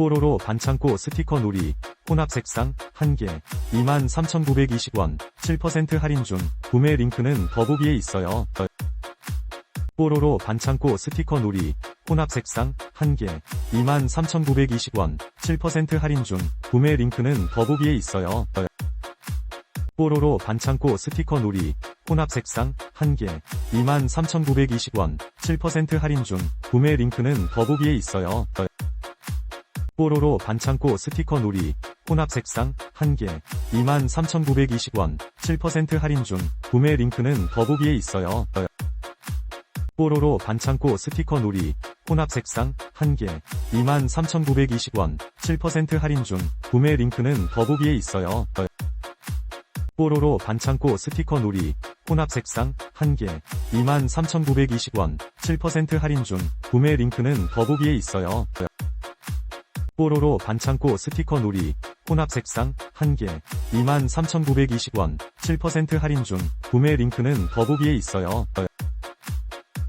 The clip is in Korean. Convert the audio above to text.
뽀로로 반창고 스티커 놀이, 혼합 색상, 1개, 23,920원, 7% 할인 중, 구매 링크는 더보기에 있어요. 뽀로로 반창고 스티커 놀이, 혼합 색상, 1개, 23,920원, 7% 할인 중, 구매 링크는 더보기에 있어요. 뽀로로 반창고 스티커 놀이, 혼합 색상, 1개, 23,920원, 7% 할인 중, 구매 링크는 더보기에 있어요. 뽀로로 반창고 스티커 놀이, 혼합 색상, 1개, 23,920원, 7% 할인 중, 구매 링크는 더보기에 있어요. 뽀로로 반창고 스티커 놀이, 혼합 색상, 1개, 23,920원, 7% 할인 중, 구매 링크는 더보기에 있어요. 뽀로로 반창고 스티커 놀이, 혼합 색상, 1개, 23,920원, 7% 할인 중, 구매 링크는 더보기에 있어요. 뽀로로 반창고 스티커 놀이, 혼합 색상, 1개, 23,920원, 7% 할인 중, 구매 링크는 더보기에 있어요.